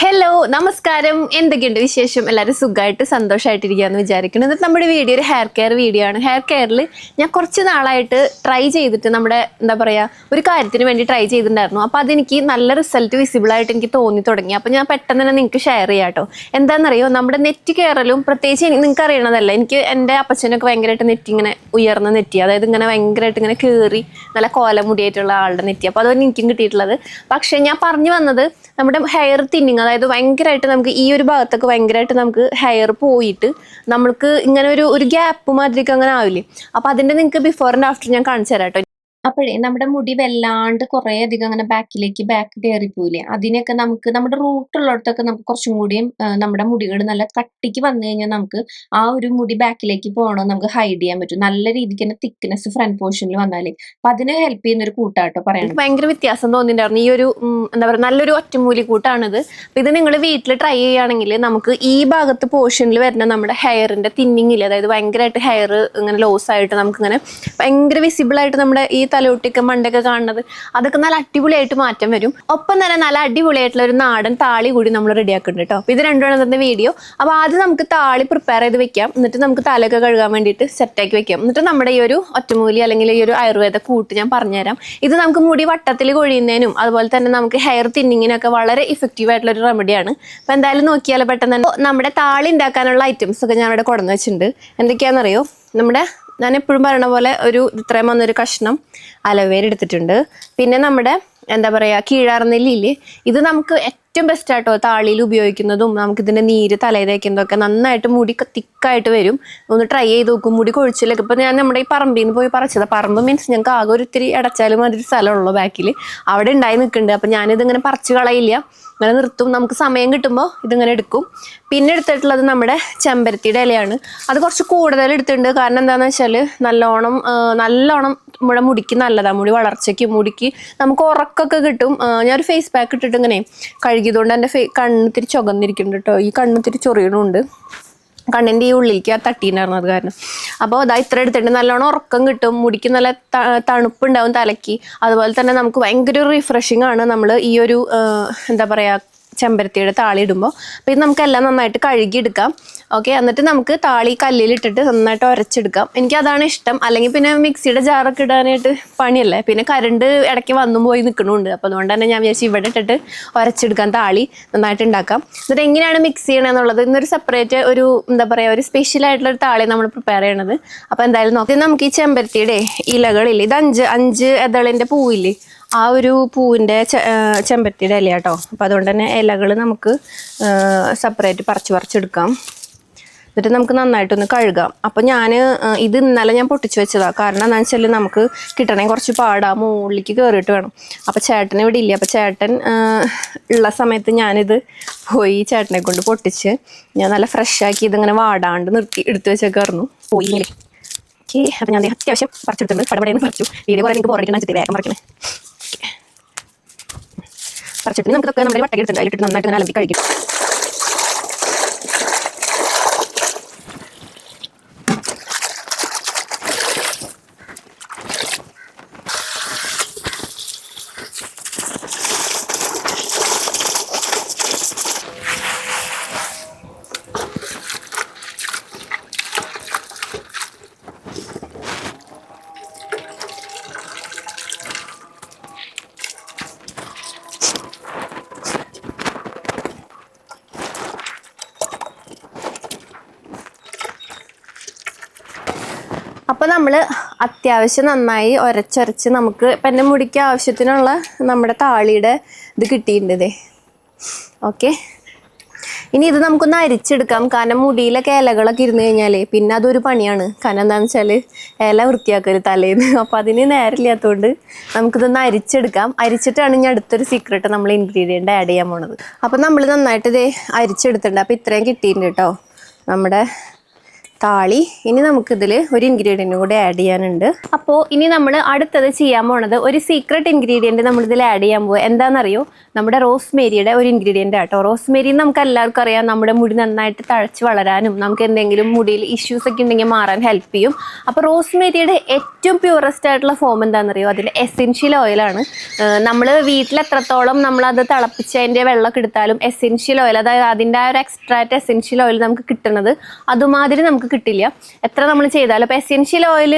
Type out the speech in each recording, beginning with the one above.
Hello നമസ്കാരം. എന്തൊക്കെയുണ്ട് വിശേഷം? എല്ലാവരും സുഖമായിട്ട് സന്തോഷമായിട്ടിരിക്കുകയെന്ന് വിചാരിക്കുന്നു. എന്നിട്ട് നമ്മുടെ വീഡിയോ ഒരു ഹെയർ കെയർ വീഡിയോ ആണ്. ഹെയർ കെയറിൽ ഞാൻ കുറച്ച് നാളായിട്ട് ട്രൈ ചെയ്തിട്ട് നമ്മുടെ എന്താ പറയുക ഒരു കാര്യത്തിന് വേണ്ടി ട്രൈ ചെയ്തിട്ടുണ്ടായിരുന്നു. അപ്പോൾ അതെനിക്ക് നല്ല റിസൾട്ട് വിസിബിൾ ആയിട്ട് എനിക്ക് തോന്നി തുടങ്ങി. അപ്പോൾ ഞാൻ പെട്ടെന്ന് തന്നെ നിങ്ങൾക്ക് ഷെയർ ചെയ്യാം കേട്ടോ എന്താണെന്നറിയോ? നമ്മുടെ നെറ്റ് കെയറിലും പ്രത്യേകിച്ച് നിങ്ങൾക്ക് അറിയണതല്ല. എനിക്ക് എന്റെ അപ്പച്ചനൊക്കെ ഭയങ്കരമായിട്ട് നെറ്റ് ഇങ്ങനെ ഉയർന്ന നെറ്റി അതായത് ഇങ്ങനെ ഭയങ്കരമായിട്ട് ഇങ്ങനെ കയറി നല്ല കോലമുടിയായിട്ടുള്ള ആളുടെ നെറ്റി അപ്പോൾ അതൊന്നും എനിക്കും കിട്ടിയിട്ടുള്ളത്. പക്ഷേ ഞാൻ പറഞ്ഞു വന്നത് നമ്മുടെ ഹെയർ തിന്നിങ് അതായത് ഭയങ്കരമായിട്ട് നമുക്ക് ഈ ഒരു ഭാഗത്തൊക്കെ ഭയങ്കരമായിട്ട് നമുക്ക് ഹെയർ പോയിട്ട് നമുക്ക് ഇങ്ങനെ ഒരു ഒരു ഗ്യാപ്പ് മാതിരിക്ക് അങ്ങനെ ആവില്ലേ? അപ്പോൾ അതിന്റെ നിങ്ങൾക്ക് ബിഫോർ ആൻഡ് ആഫ്റ്റർ ഞാൻ കാണിച്ചു തരാം കേട്ടോ അപ്പോഴേ നമ്മുടെ മുടി വല്ലാണ്ട് കുറേ അധികം അങ്ങനെ ബാക്കിലേക്ക് ബാക്ക് കയറിപ്പോയില്ലേ? അതിനൊക്കെ നമുക്ക് നമ്മുടെ റൂട്ട് ഉള്ളിടത്തൊക്കെ നമുക്ക് കുറച്ചും കൂടിയും നമ്മുടെ മുടികൾ നല്ല കട്ടിക്ക് വന്നു കഴിഞ്ഞാൽ നമുക്ക് ആ ഒരു മുടി ബാക്കിലേക്ക് പോകണോ നമുക്ക് ഹൈഡ് ചെയ്യാൻ പറ്റും. നല്ല രീതിക്ക് തന്നെ തിക്നെസ് ഫ്രണ്ട് പോർഷനിൽ വന്നാലേ. അപ്പൊ അതിന് ഹെൽപ്പ് ചെയ്യുന്ന ഒരു കൂട്ടാട്ടോ പറയാം ഭയങ്കര വ്യത്യാസം തോന്നിയിട്ടുണ്ടായിരുന്നു. ഈ ഒരു എന്താ പറയുക നല്ലൊരു ഒറ്റമൂലി കൂട്ടാണിത്. അപ്പൊ ഇത് നിങ്ങൾ വീട്ടിൽ ട്രൈ ചെയ്യുകയാണെങ്കിൽ നമുക്ക് ഈ ഭാഗത്ത് പോർഷനിൽ വരുന്ന നമ്മുടെ ഹെയറിന്റെ തിന്നിങ്ങിൽ അതായത് ഭയങ്കരമായിട്ട് ഹെയർ ഇങ്ങനെ ലോസ് ആയിട്ട് നമുക്കിങ്ങനെ ഭയങ്കര വിസിബിൾ ആയിട്ട് നമ്മുടെ ഈ തലയൊട്ടിക്ക് മണ്ടൊക്കെ കാണുന്നത്. അതൊക്കെ നല്ല അടിപൊളിയായിട്ട് മാറ്റം വരും. ഒപ്പം തന്നെ നല്ല അടിപൊളിയായിട്ടുള്ള ഒരു നാടൻ താളി കൂടി നമ്മൾ റെഡിയാക്കുന്നുണ്ട് കേട്ടോ അപ്പൊ ഇത് രണ്ടുമാണ് തന്നെ വീഡിയോ അപ്പൊ ആദ്യം നമുക്ക് താളി പ്രിപ്പയർ ചെയ്ത് വെക്കാം. എന്നിട്ട് നമുക്ക് തലയൊക്കെ കഴുകാൻ വേണ്ടിയിട്ട് സെറ്റാക്കി വെക്കാം. എന്നിട്ട് നമ്മുടെ ഈ ഒരു ഒറ്റമൂലി അല്ലെങ്കിൽ ഈ ഒരു ആയുർവേദ കൂട്ട് ഞാൻ പറഞ്ഞുതരാം. ഇത് നമുക്ക് മുടി വട്ടത്തിൽ കൊഴിയുന്നതിനും അതുപോലെ തന്നെ നമുക്ക് ഹെയർ തിന്നിങ്ങിനൊക്കെ വളരെ ഇഫക്റ്റീവ് ആയിട്ടുള്ള ഒരു റെമഡിയാണ് അപ്പൊ എന്തായാലും നോക്കിയാൽ പെട്ടെന്ന് നമ്മുടെ താളി ഉണ്ടാക്കാനുള്ള ഐറ്റംസ് ഒക്കെ ഞാൻ ഇവിടെ കൊണ്ടുവന്ന് വെച്ചിട്ടുണ്ട്. എന്തൊക്കെയാണെന്നറിയോ? നമ്മുടെ ഞാൻ എപ്പോഴും പറയണ പോലെ ഒരു ഇത്രയും വന്നൊരു കഷ്ണം അലവേര എടുത്തിട്ടുണ്ട്. പിന്നെ നമ്മുടെ എന്താ പറയുക കീഴാർനെല്ലില്ലേ ഇത് നമുക്ക് ഏറ്റവും ബെസ്റ്റ് ആട്ടോ താളിയിൽ ഉപയോഗിക്കുന്നതും നമുക്ക് ഇതിന്റെ നീര് തലയിൽ തേക്കുന്നതൊക്കെ നന്നായിട്ട് മുടി തിക്കായിട്ട് വരും. ഒന്ന് ട്രൈ ചെയ്ത് നോക്കും. മുടി കൊഴിച്ചിലൊക്കെ. ഇപ്പൊ ഞാൻ നമ്മുടെ ഈ പറമ്പിൽ നിന്ന് പോയി പറിച്ചത്. പറമ്പ് മീൻസ് ഞങ്ങൾക്ക് ആകെ ഒരു ഇത്തിരി അടച്ചാലും മതി സ്ഥലമുള്ളൂ ബാക്കിൽ അവിടെ ഉണ്ടായി നിൽക്കുന്നുണ്ട്. അപ്പൊ ഞാനിത് ഇങ്ങനെ പറിച്ചു കളയില്ല. ഇങ്ങനെ നിർത്തും. നമുക്ക് സമയം കിട്ടുമ്പോൾ ഇതിങ്ങനെ എടുക്കും. പിന്നെ എടുത്തിട്ടുള്ളത് നമ്മുടെ ചെമ്പരത്തിയുടെ ഇലയാണ്. അത് കുറച്ച് കൂടുതൽ എടുത്തിട്ടുണ്ട്. കാരണം എന്താണെന്ന് വെച്ചാൽ നല്ലോണം നല്ലോണം നമ്മുടെ മുടിക്ക് നല്ലതാണ് മുടി വളർച്ചയ്ക്ക് മുടിക്ക് നമുക്ക് ഉറക്കൊക്കെ കിട്ടും. ഞാനൊരു ഫേസ് പാക്ക് ഇട്ടിട്ട് ഇങ്ങനെ കഴുകിയതുകൊണ്ട് എന്റെ ഫേ കണ്ണിത്തിരി ചുകന്നിരിക്കുന്നുണ്ട് കേട്ടോ. ഈ കണ്ണിത്തിരി ചൊറിയണമുണ്ട് കണ്ണിന്റെ ഈ ഉള്ളിലേക്ക് ആ തട്ടീണ്ടായിരുന്നു അത് കാരണം. അപ്പോൾ അതാ ഇത്ര എടുത്തിട്ട് നല്ലോണം ഉറക്കം കിട്ടും. മുടിക്ക് നല്ല തണുപ്പുണ്ടാവും തലയ്ക്ക്. അതുപോലെ തന്നെ നമുക്ക് ഭയങ്കര റിഫ്രഷിംഗ് ആണ് നമ്മൾ ഈ ഒരു എന്താ പറയുക ചെമ്പരത്തിയുടെ താളി ഇടുമ്പോൾ അപ്പോൾ ഇത് നമുക്കെല്ലാം നന്നായിട്ട് കഴുകിയെടുക്കാം. ഓക്കെ എന്നിട്ട് നമുക്ക് താളി കല്ലിലിട്ടിട്ട് നന്നായിട്ട് ഉരച്ചെടുക്കാം എനിക്ക് അതാണ് ഇഷ്ടം. അല്ലെങ്കിൽ പിന്നെ മിക്സിയുടെ ജാറൊക്കെ ഇടാനായിട്ട് പണിയല്ലേ? പിന്നെ കരണ്ട് ഇടയ്ക്ക് വന്നും പോയി നിൽക്കണമുണ്ട് അപ്പോൾ അതുകൊണ്ട് തന്നെ ഞാൻ വിചാരിച്ചു ഇവിടെ ഇട്ടിട്ട് ഉരച്ചെടുക്കാൻ താളി നന്നായിട്ട് ഉണ്ടാക്കാം. എന്നിട്ട് എങ്ങനെയാണ് മിക്സ് ചെയ്യണമെന്നുള്ളത് ഇന്നൊരു സെപ്പറേറ്റ് ഒരു എന്താ പറയുക ഒരു സ്പെഷ്യൽ ആയിട്ടുള്ള ഒരു താളി നമ്മൾ പ്രിപ്പയർ ചെയ്യണത്. അപ്പോൾ എന്തായാലും നോക്കി. നമുക്ക് ഈ ചെമ്പരത്തിയുടെ ഇലകളില്ലേ? ഇത് അഞ്ച് അഞ്ച് എതളിന്റെ പൂവില്ലേ? ആ ഒരു പൂവിന്റെ ചെമ്പരത്തിയുടെ ഇല കേട്ടോ അപ്പോൾ അതുകൊണ്ട് തന്നെ ഇലകൾ നമുക്ക് സെപ്പറേറ്റ് പറിച്ച് പറിച്ചെടുക്കാം. എന്നിട്ട് നമുക്ക് നന്നായിട്ടൊന്ന് കഴുകാം. അപ്പോൾ ഞാൻ ഇത് ഇന്നലെ ഞാൻ പൊട്ടിച്ച് വെച്ചതാണ് കാരണം എന്താണെന്ന് വെച്ചാൽ നമുക്ക് കിട്ടണമെങ്കിൽ കുറച്ച് പാടാ. മുകളിലേക്ക് കയറിയിട്ട് വേണം. അപ്പോൾ ചേട്ടൻ ഇവിടെ ഇല്ല. അപ്പോൾ ചേട്ടൻ ഉള്ള സമയത്ത് ഞാനിത് പോയി ചേട്ടനെ കൊണ്ട് പൊട്ടിച്ച് ഞാൻ നല്ല ഫ്രഷാക്കി ഇതിങ്ങനെ വാടാണ്ട് നിർത്തി എടുത്ത് വെച്ചേക്കായിരുന്നു. പോയി ഓക്കെ. അപ്പോൾ ഞാൻ അത്യാവശ്യം പറിച്ചെടുത്തിട്ടുണ്ട്. പടപടയെന്ന് പറിച്ചു. വീഡിയോ കുറേ എനിക്ക് വെച്ചിട്ട് വേഗം പറിക്കണേ. പറിച്ചിട്ട് നമുക്ക് നമ്മുടെ വട്ടക എടുത്തിട്ടുണ്ട് അതിലിട്ട് നന്നായിട്ട് ഇങ്ങനെ അലമ്പി കഴിക്കും. അപ്പോൾ നമ്മൾ അത്യാവശ്യം നന്നായി ഒരച്ചൊരച്ച് നമുക്ക് ഇപ്പം എന്റെ മുടിക്ക് ആവശ്യത്തിനുള്ള നമ്മുടെ താളിയുടെ ഇത് കിട്ടിയിട്ടുണ്ട് ഓക്കെ. ഇനി ഇത് നമുക്കൊന്ന് അരിച്ചെടുക്കാം. കാരണം മുടിയിലൊക്കെ ഇലകളൊക്കെ ഇരുന്ന് കഴിഞ്ഞാലേ പിന്നെ അതൊരു പണിയാണ്. കാരണം എന്താണെന്ന് വെച്ചാൽ ഇല വൃത്തിയാക്കരുത് തലേന്ന്. അപ്പോൾ അതിന് നേരമില്ലാത്തതുകൊണ്ട് നമുക്കിതൊന്ന് അരിച്ചെടുക്കാം. അരിച്ചിട്ടാണ് ഇനി അടുത്തൊരു സീക്രട്ട് നമ്മൾ ഇൻഗ്രീഡിയന്റ് ആഡ് ചെയ്യാൻ പോണത്. അപ്പോൾ നമ്മൾ നന്നായിട്ട് ഇത് അരിച്ചെടുത്തിട്ടുണ്ട്. അപ്പോൾ ഇത്രയും കിട്ടിയിട്ടുണ്ട് കേട്ടോ. നമ്മുടെ താളി. ഇനി നമുക്ക് നമുക്കിതിൽ ഒരു ഇൻഗ്രീഡിയന്റും കൂടി ആഡ് ചെയ്യാനുണ്ട്. അപ്പോൾ ഇനി നമ്മൾ അടുത്തത് ചെയ്യാൻ പോണത് ഒരു സീക്രട്ട് ഇൻഗ്രീഡിയന്റ് നമ്മൾ ഇതിൽ ആഡ് ചെയ്യാൻ പോകുക എന്താണെന്നറിയോ നമ്മുടെ റോസ്മേരിയുടെ ഒരു ഇൻഗ്രീഡിയന്റ് ആട്ടോ റോസ്മേരി നമുക്ക് എല്ലാവർക്കും അറിയാം. നമ്മുടെ മുടി നന്നായിട്ട് തഴച്ച് വളരാനും നമുക്ക് എന്തെങ്കിലും മുടിയിൽ ഇഷ്യൂസ് ഒക്കെ ഉണ്ടെങ്കിൽ മാറാൻ ഹെൽപ്പ് ചെയ്യും. അപ്പോൾ റോസ്മേരിയുടെ ഏറ്റവും പ്യൂറസ്റ്റ് ആയിട്ടുള്ള ഫോം എന്താണെന്നറിയോ അതിൽ എസെൻഷ്യൽ ഓയിലാണ് നമ്മൾ വീട്ടിൽ എത്രത്തോളം നമ്മളത് തിളപ്പിച്ച് അതിന്റെ വെള്ളമൊക്കെ എടുത്താലും എസെൻഷ്യൽ ഓയിൽ അതായത് അതിന്റെ ആ ഒരു എക്സ്ട്രാറ്റ് എസെൻഷ്യൽ ഓയിൽ നമുക്ക് കിട്ടുന്നത് അതുമാതിരി നമുക്ക് കിട്ടില്ല. എത്ര നമ്മൾ ചെയ്താലും അപ്പോൾ എസെൻഷ്യൽ ഓയിൽ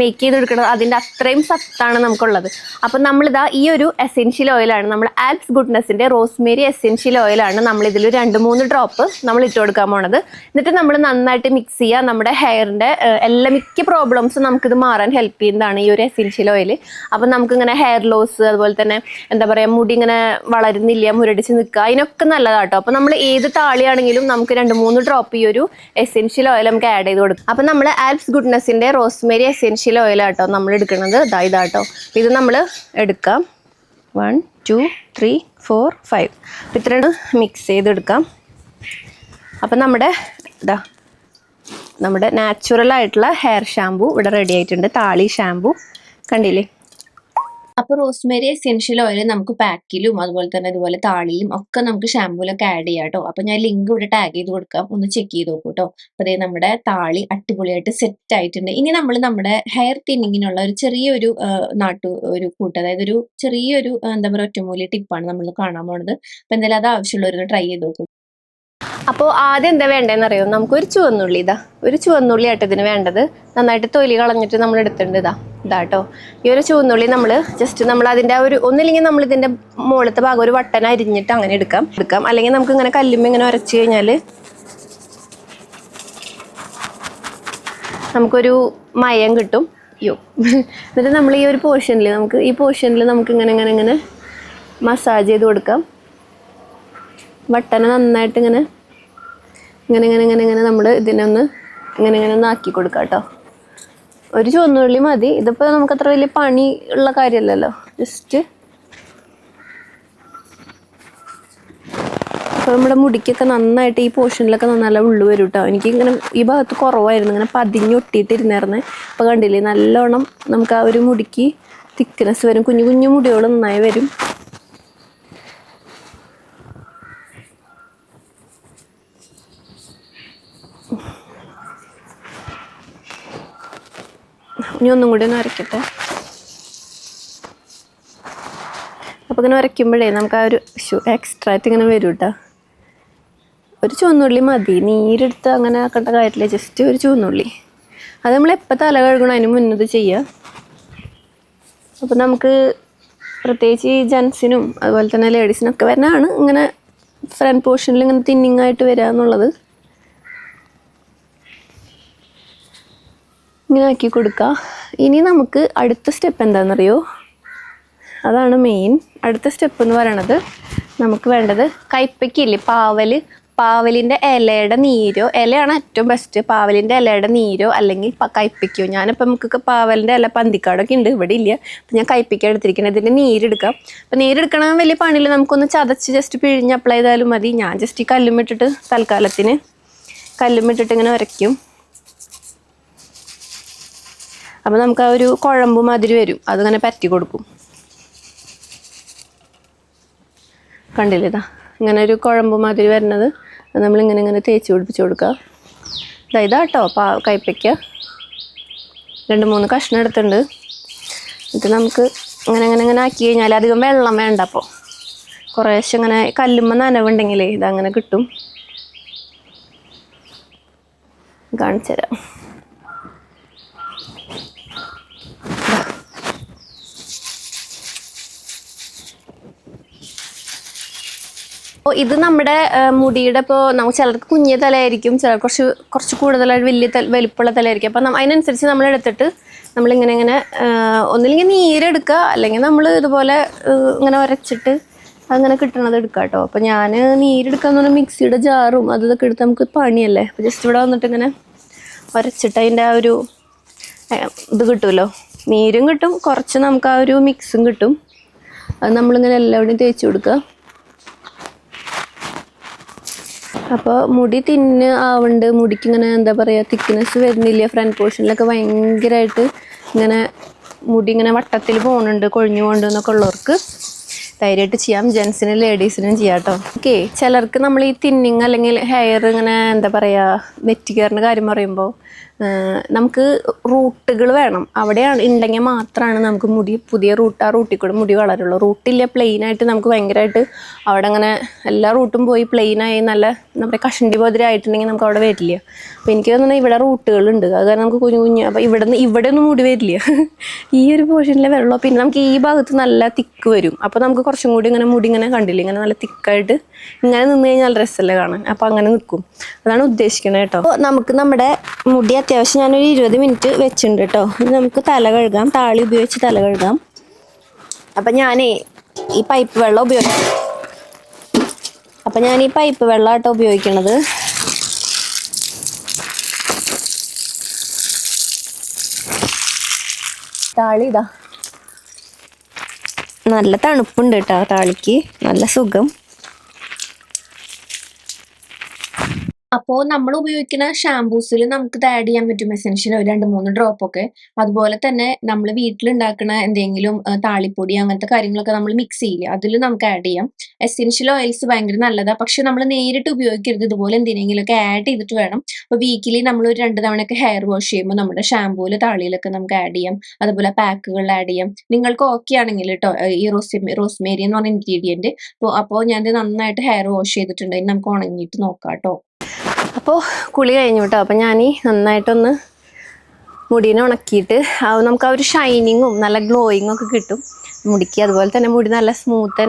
മേക്ക് ചെയ്തെടുക്കുന്നത് അതിന്റെ അത്രയും സത്താണ് നമുക്കുള്ളത്. അപ്പം നമ്മളിതാ ഈ ഒരു എസെൻഷ്യൽ ഓയിലാണ് നമ്മൾ ആൽപ്സ് ഗുഡ്നെസ്സിന്റെ റോസ്മേരി എസെൻഷ്യൽ ഓയിലാണ് നമ്മൾ ഇതിൽ രണ്ട് മൂന്ന് ഡ്രോപ്പ് നമ്മൾ ഇട്ട് കൊടുക്കാൻ പോണത്. എന്നിട്ട് നമ്മൾ നന്നായിട്ട് മിക്സ് ചെയ്യുക നമ്മുടെ ഹെയറിന്റെ എല്ലാ മിക്ക പ്രോബ്ലംസും നമുക്കിത് മാറാൻ ഹെൽപ്പ് ചെയ്യുന്നതാണ് ഈ ഒരു എസെൻഷ്യൽ ഓയിൽ അപ്പം നമുക്കിങ്ങനെ ഹെയർ ലോസ് അതുപോലെ തന്നെ എന്താ പറയുക മുടി ഇങ്ങനെ വളരുന്നില്ല മുരടിച്ച് നിൽക്കുക അതിനൊക്കെ നല്ലതാട്ടോ. അപ്പം നമ്മൾ ഏത് താളിയാണെങ്കിലും നമുക്ക് രണ്ട് മൂന്ന് ഡ്രോപ്പ് ഈ ഒരു എസെൻഷ്യൽ ഓയിൽ നമുക്ക് ആഡ് ചെയ്ത് കൊടുക്കും. അപ്പം നമ്മൾ ആൽപ്സ് ഗുഡ്നെസ്സിന്റെ റോസ്മേരി എസെൻഷ്യൽ ഓയിൽ ആട്ടോ നമ്മൾ എടുക്കുന്നത്. ഇതാ ഇതാട്ടോ. ഇത് നമ്മൾ എടുക്കാം. One two three four five അപ്പം ഇത്രയും മിക്സ് ചെയ്തെടുക്കാം അപ്പം നമ്മുടെ ഇതാ നമ്മുടെ നാച്ചുറൽ ആയിട്ടുള്ള ഹെയർ ഷാമ്പു ഇവിടെ റെഡി ആയിട്ടുണ്ട്. താളി ഷാമ്പു കണ്ടില്ലേ? അപ്പോൾ റോസ്മേരി എസെൻഷ്യൽ ഓയിൽ നമുക്ക് പാക്കിലും അതുപോലെ തന്നെ ഇതുപോലെ താളിയിലും ഒക്കെ നമുക്ക് ഷാമ്പൂലൊക്കെ ആഡ് ചെയ്യാം കേട്ടോ അപ്പോൾ ഞാൻ ലിങ്ക് ഇവിടെ ടാഗ് ചെയ്ത് കൊടുക്കാം. ഒന്ന് ചെക്ക് ചെയ്ത് നോക്കൂ കേട്ടോ അപ്പോൾ അതേ നമ്മുടെ താളി അടിപൊളിയായിട്ട് സെറ്റ് ആയിട്ടുണ്ട്. ഇനി നമ്മൾ നമ്മുടെ ഹെയർ തിന്നിങ്ങിനുള്ള ഒരു ചെറിയൊരു നാട്ടു ഒരു കൂട്ട് അതായത് ഒരു ചെറിയൊരു എന്താ പറയുക ഒറ്റമൂലി ടിപ്പാണ് നമ്മൾ കാണാൻ പോണത്. അപ്പോൾ എന്തായാലും അത് ആവശ്യമുള്ളവരൊന്ന് ട്രൈ ചെയ്ത് നോക്കും. അപ്പോൾ ആദ്യം എന്താ വേണ്ടതെന്ന് അറിയോ? നമുക്ക് ഒരു ചുവന്നുള്ളി ഇതാ. ഒരു ചുവന്നുള്ളി ആയിട്ട് ഇതിന് വേണ്ടത്. നന്നായിട്ട് തൊലി കളഞ്ഞിട്ട് നമ്മൾ എടുത്തിട്ടുണ്ട് ഇതാ. ഇതാ കേട്ടോ ഈ ഒരു ചുവന്നുള്ളി നമ്മൾ ജസ്റ്റ് നമ്മൾ അതിന്റെ ഒരു ഒന്നില്ലെങ്കിൽ നമ്മൾ ഇതിന്റെ മുകളിലത്തെ ഭാഗം ഒരു വട്ടന അരിഞ്ഞിട്ട് അങ്ങനെ എടുക്കാം. എടുക്കാം. അല്ലെങ്കിൽ നമുക്ക് ഇങ്ങനെ കല്ലുമ്മ ഇങ്ങനെ ഉരച്ച് കഴിഞ്ഞാൽ നമുക്കൊരു മയം കിട്ടും. യോ എന്നിട്ട് നമ്മൾ ഈ ഒരു പോർഷനിൽ നമുക്ക് ഈ പോർഷനിൽ നമുക്ക് ഇങ്ങനെ ഇങ്ങനെ ഇങ്ങനെ മസാജ് ചെയ്ത് കൊടുക്കാം. വട്ടന നന്നായിട്ട് ഇങ്ങനെ ഇങ്ങനെ ഇങ്ങനെ ഇങ്ങനെ ഇങ്ങനെ നമ്മൾ ഇതിനൊന്ന് ഇങ്ങനെ ഇങ്ങനെ ഒന്ന് ആക്കി കൊടുക്കാം കേട്ടോ ഒരു ചുവന്നുള്ളി മതി. ഇതിപ്പോൾ നമുക്ക് അത്ര വലിയ പണി ഉള്ള കാര്യമല്ലല്ലോ ജസ്റ്റ് അപ്പോൾ നമ്മുടെ മുടിക്കൊക്കെ നന്നായിട്ട് ഈ പോർഷനിലൊക്കെ നന്നല്ല ഉള്ളു വരും കേട്ടോ എനിക്ക് ഇങ്ങനെ ഈ ഭാഗത്ത് കുറവായിരുന്നു. ഇങ്ങനെ പതിഞ്ഞൊട്ടിയിട്ടിരുന്നായിരുന്നെ അപ്പോൾ കണ്ടില്ലേ നല്ലോണം നമുക്ക് ആ ഒരു മുടിക്ക് തിക്നെസ് വരും. കുഞ്ഞു കുഞ്ഞു മുടികൾ നന്നായി വരും. ഇനി ഒന്നും കൂടി ഒന്ന് വരയ്ക്കട്ടെ. അപ്പോൾ ഇങ്ങനെ വരയ്ക്കുമ്പോഴേ നമുക്ക് ആ ഒരു എക്സ്ട്രാ ആയിട്ട് ഇങ്ങനെ വരും കേട്ടോ ഒരു ചുവന്നുള്ളി മതി. നീരെടുത്ത് അങ്ങനെ ആക്കേണ്ട കാര്യമില്ല. ജസ്റ്റ് ഒരു ചുവന്നുള്ളി. അത് നമ്മൾ എപ്പോൾ തല കഴുകണം അതിന് മുന്നത് ചെയ്യുക അപ്പോൾ നമുക്ക് പ്രത്യേകിച്ച് ഈ ജെൻസിനും അതുപോലെ തന്നെ ലേഡീസിനൊക്കെ വരുന്നതാണ് ഇങ്ങനെ ഫ്രണ്ട് പോർഷനിൽ ഇങ്ങനെ തിന്നിങ് ആയിട്ട് വരിക എന്നുള്ളത് ഇങ്ങനെ ആക്കി കൊടുക്കുക ഇനി നമുക്ക് അടുത്ത സ്റ്റെപ്പ് എന്താണെന്നറിയോ അതാണ് മെയിൻ അടുത്ത സ്റ്റെപ്പ് എന്ന് പറയണത് നമുക്ക് വേണ്ടത് കൈപ്പക്കില്ലേ പാവൽ പാവലിന്റെ ഇലയുടെ നീരോ? ഇലയാണ് ഏറ്റവും ബെസ്റ്റ് പാവലിന്റെ ഇലയുടെ നീരോ അല്ലെങ്കിൽ കയ്പ്പയ്ക്കോ? ഞാനിപ്പോൾ നമുക്ക് പാവലിന്റെ ഇല പന്തിക്കാടൊക്കെ ഉണ്ട്. ഇവിടെ ഇല്ല. അപ്പം ഞാൻ കൈപ്പയ്ക്ക എടുത്തിരിക്കുന്നത് ഇതിന്റെ നീരെടുക്കാം. അപ്പം നീരെടുക്കണ വലിയ പണിയില്ല. നമുക്കൊന്ന് ചതച്ച് ജസ്റ്റ് പിഴിഞ്ഞ് അപ്ലൈ ചെയ്താലും മതി. ഞാൻ ജസ്റ്റ് ഈ കല്ലും കല്ലുമിട്ടിട്ട് തൽക്കാലത്തിന് കല്ലുമിട്ടിട്ട് ഇങ്ങനെ ഉരയ്ക്കും. അപ്പോൾ നമുക്ക് ആ ഒരു കുഴമ്പ് മാതിരി വരും. അതിങ്ങനെ പറ്റി കൊടുക്കും. കണ്ടില്ലേ ഇങ്ങനെ ഒരു കുഴമ്പ് മാതിരി വരുന്നത് നമ്മളിങ്ങനെ ഇങ്ങനെ തേച്ച് പിടിപ്പിച്ച് കൊടുക്കുക. ഇതാ ഇതാട്ടോ പാ കയ്പ്പയ്ക്ക രണ്ട് മൂന്ന് കഷ്ണം എടുത്തിട്ടുണ്ട്. ഇത് നമുക്ക് ഇങ്ങനെ ഇങ്ങനെ ഇങ്ങനെ ആക്കി കഴിഞ്ഞാൽ അധികം വെള്ളം വേണ്ട അപ്പോൾ കുറേശ്ശെ ഇങ്ങനെ കല്ലുമ്മ നനവുണ്ടെങ്കിലേ ഇതങ്ങനെ കിട്ടും. കാണിച്ചു തരാം അപ്പോൾ ഇത് നമ്മുടെ മുടിയുടെ ഇപ്പോൾ നമുക്ക് ചിലർക്ക് കുഞ്ഞിയ തലയായിരിക്കും ചിലർ കുറച്ച് കുറച്ച് കൂടുതലായിട്ട് വലിയ തല വലിപ്പമുള്ള തലയായിരിക്കും. അപ്പം അതിനനുസരിച്ച് നമ്മൾ എടുത്തിട്ട് നമ്മളിങ്ങനെ ഇങ്ങനെ ഒന്നില്ലെങ്കിൽ നീരെടുക്കുക അല്ലെങ്കിൽ നമ്മൾ ഇതുപോലെ ഇങ്ങനെ ഉരച്ചിട്ട് അങ്ങനെ കിട്ടണത് എടുക്കുക കേട്ടോ. അപ്പോൾ ഞാൻ നീരെടുക്കാന്ന് പറഞ്ഞാൽ മിക്സിയുടെ ജാറും അത് ഇതൊക്കെ എടുത്ത് നമുക്ക് പണിയല്ലേ. അപ്പോൾ ജസ്റ്റ് ഇവിടെ വന്നിട്ട് ഇങ്ങനെ ഉരച്ചിട്ട് അതിന്റെ ആ ഒരു ഇത് കിട്ടുമല്ലോ. നീരും കിട്ടും കുറച്ച് നമുക്ക് ആ ഒരു മിക്സും കിട്ടും. അത് നമ്മളിങ്ങനെ എല്ലാവിടെയും തേച്ച് കൊടുക്കുക. അപ്പോൾ മുടി തിന്ന് ആവുന്നുണ്ട് മുടിക്ക് ഇങ്ങനെ എന്താ പറയുക തിക്നെസ് വരുന്നില്ല ഫ്രണ്ട് പോർഷനിലൊക്കെ ഭയങ്കരമായിട്ട് ഇങ്ങനെ മുടി ഇങ്ങനെ വട്ടത്തിൽ പോകുന്നുണ്ട് കൊഴിഞ്ഞു പോകുന്നുണ്ട് എന്നൊക്കെ ഉള്ളവർക്ക് ധൈര്യമായിട്ട് ചെയ്യാം. ജെൻസിനും ലേഡീസിനും ചെയ്യാം കേട്ടോ ഓക്കെ ചിലർക്ക് നമ്മൾ ഈ തിന്നിങ് അല്ലെങ്കിൽ ഹെയർ ഇങ്ങനെ എന്താ പറയുക നെറ്റിക്കയറിന്റെ കാര്യം പറയുമ്പോൾ നമുക്ക് റൂട്ടുകൾ വേണം. അവിടെയാണ് ഉണ്ടെങ്കിൽ മാത്രമാണ് നമുക്ക് മുടി പുതിയ റൂട്ട് ആ റൂട്ടിൽ കൂടെ മുടി വളരുള്ളൂ. റൂട്ടില്ല പ്ലെയിൻ ആയിട്ട് നമുക്ക് ഭയങ്കരമായിട്ട് അവിടെ അങ്ങനെ എല്ലാ റൂട്ടും പോയി പ്ലെയിൻ ആയി നല്ല നമ്മുടെ കഷണ്ടി പോതിരി ആയിട്ടുണ്ടെങ്കിൽ നമുക്ക് അവിടെ വരില്ല. അപ്പോൾ എനിക്ക് തോന്നുന്നത് ഇവിടെ റൂട്ടുകളുണ്ട്. അത് കാരണം നമുക്ക് കുഞ്ഞു കുഞ്ഞു അപ്പോൾ ഇവിടെ നിന്ന് ഇവിടെ ഒന്നും മുടി വരില്ല. ഈ ഒരു പോർഷനിലെ വെള്ളം പിന്നെ നമുക്ക് ഈ ഭാഗത്ത് നല്ല തിക്ക് വരും. അപ്പോൾ നമുക്ക് കുറച്ചും കൂടി ഇങ്ങനെ മുടി ഇങ്ങനെ കണ്ടില്ല? ഇങ്ങനെ നല്ല തിക്കായിട്ട് ഇങ്ങനെ നിന്ന് കഴിഞ്ഞാൽ നല്ല രസമല്ലേ കാണാൻ? അപ്പോൾ അങ്ങനെ നിൽക്കും അതാണ് ഉദ്ദേശിക്കുന്നത് കേട്ടോ. നമുക്ക് നമ്മുടെ മുടി അത്യാവശ്യം ഞാനൊരു ഇരുപത് മിനിറ്റ് വെച്ചിട്ടുണ്ട് കേട്ടോ. ഇനി നമുക്ക് തല കഴുകാം. താളി ഉപയോഗിച്ച് തല കഴുകാം. അപ്പം ഞാനേ ഈ പൈപ്പ് വെള്ളം ഉപയോഗിക്കും അപ്പം ഞാൻ ഈ പൈപ്പ് വെള്ളം കേട്ടോ ഉപയോഗിക്കണത്. താളി ഇതാ. നല്ല തണുപ്പുണ്ട് കേട്ടോ താളിക്ക്. നല്ല സുഖം. അപ്പോൾ നമ്മൾ ഉപയോഗിക്കുന്ന ഷാംപൂസിൽ നമുക്ക് ഇത് ആഡ് ചെയ്യാൻ പറ്റും. എസെൻഷ്യൽ ഒരു രണ്ട് മൂന്ന് ഡ്രോപ്പ് ഒക്കെ. അതുപോലെ തന്നെ നമ്മൾ വീട്ടിലുണ്ടാക്കുന്ന എന്തെങ്കിലും താളിപ്പൊടി അങ്ങനത്തെ കാര്യങ്ങളൊക്കെ നമ്മൾ മിക്സ് ചെയ്യില്ല അതിൽ നമുക്ക് ആഡ് ചെയ്യാം. എസെൻഷ്യൽ ഓയിൽസ് ഭയങ്കര നല്ലതാണ് പക്ഷെ നമ്മൾ നേരിട്ട് ഉപയോഗിക്കരുത്. ഇതുപോലെ എന്തിനെങ്കിലുമൊക്കെ ആഡ് ചെയ്തിട്ട് വേണം. അപ്പോൾ വീക്കിലി നമ്മൾ ഒരു രണ്ട് തവണയൊക്കെ ഹെയർ വാഷ് ചെയ്യുമ്പോൾ നമ്മുടെ ഷാംപൂവിൽ താളിയിലൊക്കെ നമുക്ക് ആഡ് ചെയ്യാം. അതുപോലെ പാക്കുകളിൽ ആഡ് ചെയ്യാം. നിങ്ങൾക്ക് ഓക്കെ ആണെങ്കിൽ കേട്ടോ ഈ റോസ് റോസ്മേരി എന്ന് പറഞ്ഞ ഇൻഗ്രീഡിയന്റ് അപ്പോൾ അപ്പോൾ ഞാൻ നന്നായിട്ട് ഹെയർ വാഷ് ചെയ്തിട്ടുണ്ട്. നമുക്ക് ഉണങ്ങിയിട്ട് നോക്കാം കേട്ടോ അപ്പോൾ കുളി കഴിഞ്ഞു കേട്ടോ അപ്പോൾ ഞാൻ നന്നായിട്ടൊന്ന് മുടിനെ ഉണക്കിയിട്ട് നമുക്ക് ആ ഒരു ഷൈനിങ്ങും നല്ല ഗ്ലോയിങ്ങും ഒക്കെ കിട്ടും. മുടിക്ക് അതുപോലെ തന്നെ മുടി നല്ല സ്മൂത്ത്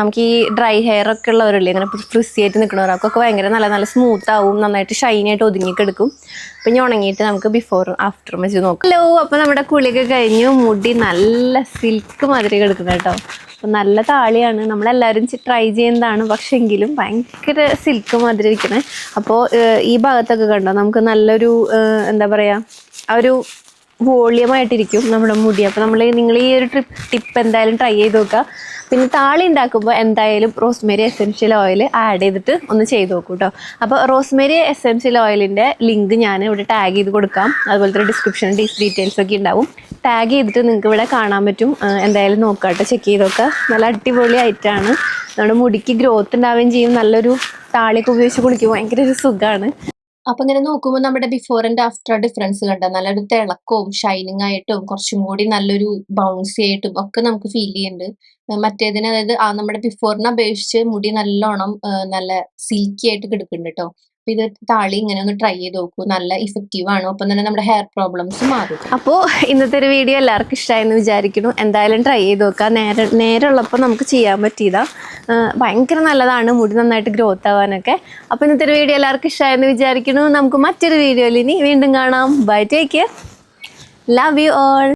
നമുക്ക് ഈ ഡ്രൈ ഹെയർ ഒക്കെ ഉള്ളവരല്ലേ അങ്ങനെ ഫ്രിസി ആയിട്ട് നിൽക്കുന്നവർക്കൊക്കെ ഭയങ്കര നല്ല നല്ല സ്മൂത്ത് ആവും നന്നായിട്ട് ഷൈനി ആയിട്ട് ഒതുങ്ങിക്കെടുക്കും അപ്പം ഞാൻ ഉണങ്ങിയിട്ട് നമുക്ക് ബിഫോർ ആഫ്റ്റർ വെച്ച് നോക്കാം. ഹലോ അപ്പോൾ നമ്മുടെ കുളിയൊക്കെ കഴിഞ്ഞു. മുടി നല്ല സിൽക്ക് മാതിരി കിടക്കുന്നത് കേട്ടോ. അപ്പം നല്ല താളിയാണ്. നമ്മളെല്ലാവരും ട്രൈ ചെയ്യുന്നതാണ്. പക്ഷെ എങ്കിലും ഭയങ്കര സിൽക്ക് മാതിരി ഇരിക്കണേ അപ്പോൾ ഈ ഭാഗത്തൊക്കെ കണ്ടോ? നമുക്ക് നല്ലൊരു എന്താ പറയുക ആ ഒരു വോളിയം ആയിട്ടിരിക്കും നമ്മുടെ മുടി. അപ്പോൾ നമ്മൾ നിങ്ങൾ ഈ ഒരു ട്രിപ്പ് ടിപ്പ് എന്തായാലും ട്രൈ ചെയ്ത് നോക്കുക. പിന്നെ താളി ഉണ്ടാക്കുമ്പോൾ എന്തായാലും റോസ്മേരി എസെൻഷ്യൽ ഓയിൽ ആഡ് ചെയ്തിട്ട് ഒന്ന് ചെയ്ത് നോക്കൂ കേട്ടോ അപ്പോൾ റോസ്മേരി എസെൻഷ്യൽ ഓയിലിന്റെ ലിങ്ക് ഞാൻ ഇവിടെ ടാഗ് ചെയ്ത് കൊടുക്കാം. അതുപോലെ തന്നെ ഡിസ്ക്രിപ്ഷൻ ഡീറ്റെയിൽസ് ഒക്കെ ഉണ്ടാവും. ടാഗ് ചെയ്തിട്ട് നിങ്ങൾക്ക് ഇവിടെ കാണാൻ പറ്റും. എന്തായാലും എന്തായാലും നോക്കാട്ടെ ചെക്ക് ചെയ്ത് നോക്കുക നല്ല അടിപൊളി ആയിട്ടാണ് നമ്മുടെ മുടിക്ക് ഗ്രോത്ത് ഉണ്ടാവുകയും ചെയ്യും. നല്ലൊരു താളിയൊക്കെ ഉപയോഗിച്ച് കുളിക്കുമ്പോൾ ഭയങ്കര ഒരു സുഖമാണ് അപ്പൊ ഇങ്ങനെ നോക്കുമ്പോൾ നമ്മുടെ ബിഫോർ ആൻഡ് ആഫ്റ്റർ ഡിഫറൻസ് കണ്ട? നല്ലൊരു തിളക്കവും ഷൈനിങ് ആയിട്ടും കുറച്ചും കൂടി നല്ലൊരു ബൗൺസി ആയിട്ടും ഒക്കെ നമുക്ക് ഫീൽ ചെയ്യുന്നുണ്ട് മറ്റേതിന് അതായത് ആ നമ്മുടെ ബിഫോറിനെ അപേക്ഷിച്ച് മുടി നല്ലോണം നല്ല സിൽക്കി ആയിട്ട് കിടക്കുന്നുണ്ട് കേട്ടോ ഇത് താളി ഇങ്ങനെ ഒന്ന് ട്രൈ ചെയ്ത് നോക്കൂ. നല്ല ഇഫക്റ്റീവ് ആണ്? ഒപ്പം തന്നെ നമ്മുടെ ഹെയർ പ്രോബ്ലംസ് മാറും. അപ്പോൾ ഇന്നത്തെ ഒരു വീഡിയോ എല്ലാവർക്കും ഇഷ്ടമായെന്ന് വിചാരിക്കുന്നു. എന്തായാലും ട്രൈ ചെയ്ത് നോക്കാം. നേരെ നേരമുള്ളപ്പോൾ നമുക്ക് ചെയ്യാൻ പറ്റിയതാ. ഭയങ്കര നല്ലതാണ്. മുടി നന്നായിട്ട് ഗ്രോത്ത് ആവാനൊക്കെ. അപ്പൊ ഇന്നത്തെ ഒരു വീഡിയോ എല്ലാവർക്കും ഇഷ്ടമായെന്ന് വിചാരിക്കുന്നു. നമുക്ക് മറ്റൊരു വീഡിയോയിൽ ഇനി വീണ്ടും കാണാം. Bye take care love you all